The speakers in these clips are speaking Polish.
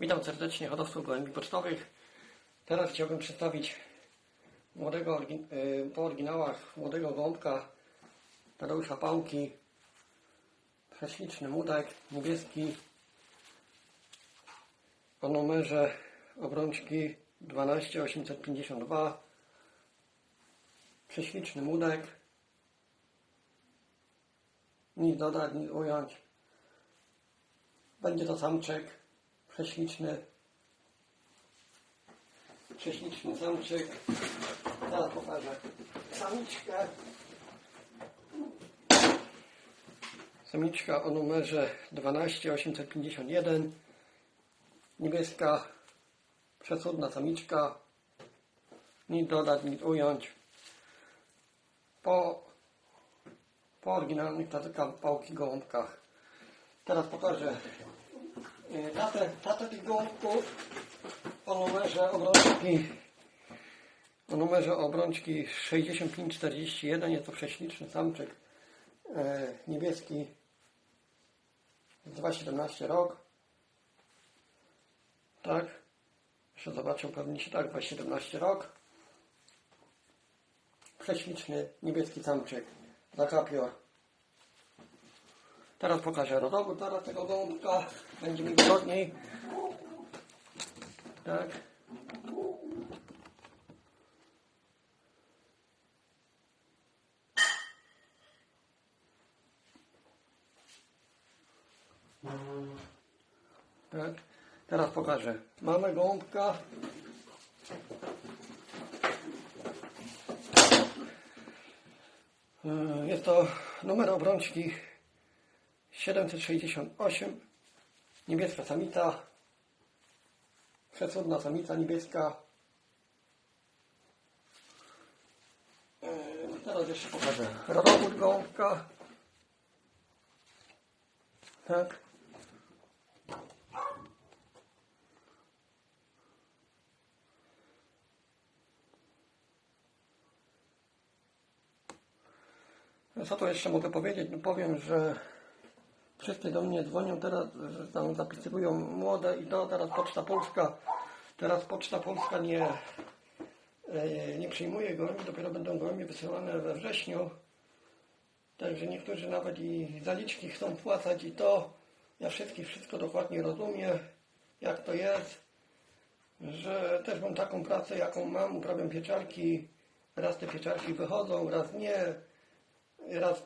Witam serdecznie hodowców gołębi pocztowych. Teraz chciałbym przedstawić młodego, y, po oryginałach młodego gołąbka Tadeusza Pałki. Prześliczny młodek, niebieski o numerze obrączki 12852. Prześliczny młodek. Nic dodać, nic ująć. Będzie to samczyk prześliczny. Prześliczny samczyk. Teraz pokażę samiczkę. Samiczka o numerze 12851. Niebieska, przecudna samiczka. Nic dodać, nic ująć. Po, po oryginalnych tatykach pałki gołąbkach. Teraz pokażę tatę, tatę tych gołąbków o numerze obrączki numerze obrączki 6541 jest to prześliczny samczyk e, niebieski z 2,17 rok. Tak jeszcze zobaczę pewnie się tak 2,17 rok. Prześliczny niebieski samczyk zakapior Teraz pokażę rodowód teraz tego gołąbka. Będzie mi wygodniej. Tak. Tak. Teraz pokażę. Mamy gołąbka. Yy, Jest to numer obrączki 768 niebieska samica przecudna samica niebieska. Yy, teraz jeszcze pokażę rodowód gołąbka. Tak. Co tu jeszcze mogę powiedzieć? No powiem, że Wszyscy do mnie dzwonią teraz, tam zapisywują młode i to teraz Poczta Polska. Teraz Poczta Polska nie, e, nie przyjmuje gołębi, dopiero będą gołębie wysyłane we wrześniu. Także niektórzy nawet i zaliczki chcą płacać i to. Ja wszystkich wszystko dokładnie rozumiem, jak to jest. Że też mam taką pracę, jaką mam, uprawiam pieczarki. Raz te pieczarki wychodzą, raz nie. Raz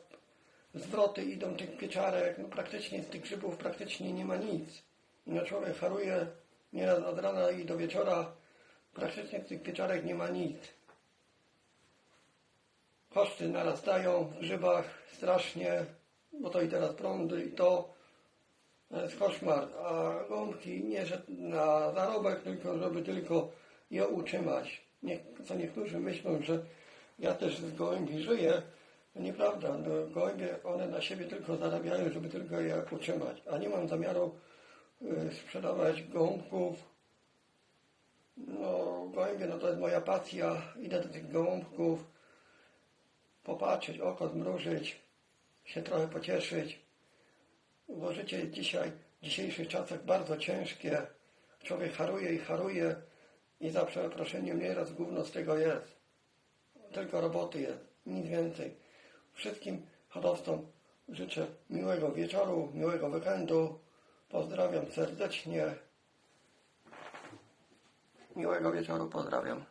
zwroty idą tych pieczarek, no praktycznie z tych grzybów praktycznie nie ma nic. No człowiek haruje nieraz od rana i do wieczora, praktycznie z tych pieczarek nie ma nic. Koszty narastają w grzybach strasznie, bo to i teraz prądy i to to jest koszmar, a gąbki nie na zarobek, tylko żeby tylko je utrzymać. Nie, co niektórzy myślą, że ja też z gołębi żyję, nieprawda. No, gołębie one na siebie tylko zarabiają, żeby tylko je utrzymać. A nie mam zamiaru y, sprzedawać gołąbków. No, gołębie, no to jest moja pasja. Idę do tych gołąbków, popatrzeć, oko zmrużyć, się trochę pocieszyć. Bo życie dzisiaj, w dzisiejszych czasach bardzo ciężkie. Człowiek haruje i haruje i za przeproszeniem nieraz gówno z tego jest. Tylko roboty jest, nic więcej. Wszystkim hodowcom życzę miłego wieczoru, miłego weekendu. Pozdrawiam serdecznie. Miłego wieczoru, pozdrawiam.